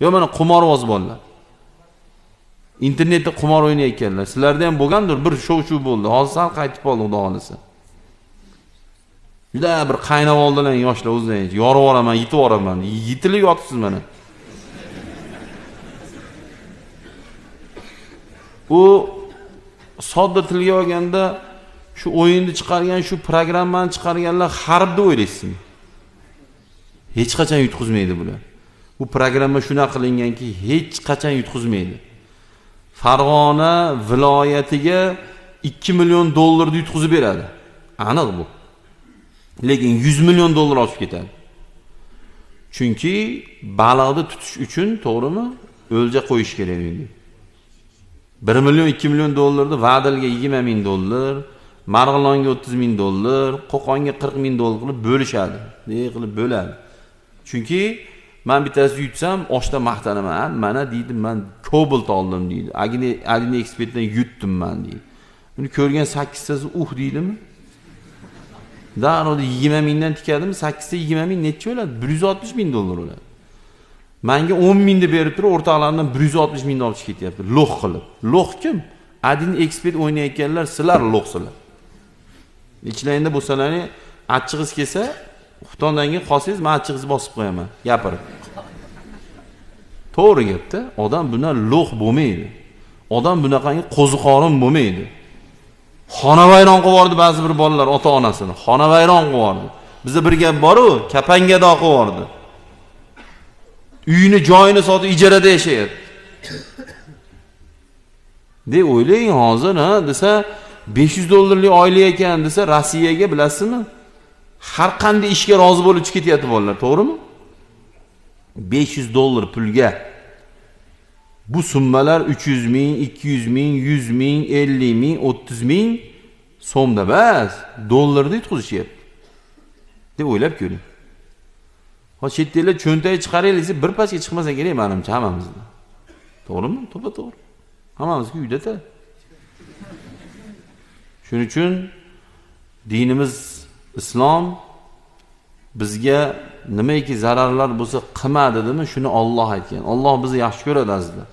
yo mana qumorvoz bolalar internetda qimor o'ynayotganlar. Sizlarda ham bo'lgandir? Bir shov shuv bo'ldi. Hozir sal qaytib qoldi xudo xohlasa. Juda bir qaynab oldilar yoshlar o'zidan yorib yuboraman yitib yuboraman. Yitilib yotibsiz mana. U sodda tilga olganda shu o'yinni chiqargan shu programmani chiqarganlar harb deb o'ylaysizmi hech qachon yutqizmaydi bular. Bu programma shunaqa qilinganki hech qachon yutqizmaydi. Farg'ona viloyatiga ikki million dollarni yutqizib beradi. Aniq bu. Lekin yuz million dollar oshib ketadi. Chunki baliqni tutish uchun to'g'rimi o'lja qo'yish kerak endi bir million ikki million dollarni vadalga yigirma ming dollar marg'ilonga o'ttiz ming dollar qo'qonga qirq ming dollar qilib bo'lishadi. Bunday qilib bo'ladi. Chunki man bittasini yutsam oshda maqtanaman. Mana deydi man kobalt oldim deydi. Agni ekspertdan yutdim man deydi. Uni ko'rgan sakkiztasi uh deydimi? Darrov yigirma mingdan tikadimi? Sakkizta yigirma ming necha bo'ladi bir yuz oltmish ming dollar bo'ladi manga o'n mingni berib turib o'rtoqlarimdan bir yuz oltmish mingni olib chiqib ketyapti lo'h qilib. Lo'h kim? Adin ekspert o'ynayotganlar sizlar lo'hsizlar ichlaringda bo'lsalaring achchig'ingiz kelsa xuftondan keyin qolsangiz man achchig'ingizni bosib qo'yaman. Gapirib. To'g'ri gapda odam bundan lo'q bo'lmaydi. Odam bunaqangi qo'ziqorin bo'lmaydi. Xonavayron qilib yubordi ba'zi bir bolalar ota onasini xonavayron qilib yubordi. Bizda bir gap boru kapangado qilib yubordi. Uyini joyini sotib ijarada yashayapti. Deb o'ylang hozir ha desa besh yuz dollarlik oylik ekan desa rossiyaga bilasizmi? Har qanday ishga rozi bo'lib chiqib ketyapti bolalar to'g'rimi? Besh yuz dollar pulga bu summalar uch yuz ming ikki yuz ming 100 ming ellik ming o'ttiz ming so'mda emas dollarda yutqizishyapti. Deb o'ylab ko'ring. Hozir chet ellar cho'ntak chiqaraylik desa bir pasga chiqmasa kerak manimcha hammamizda to'g'rimi? To'ppa to'g'ri. Hammamizga uydata shuning uchun dinimiz islom bizga nimaiki zararlar bo'lsa qilma dedimi shuni olloh aytgan. Olloh bizni yaxshi ko'radi azizlar.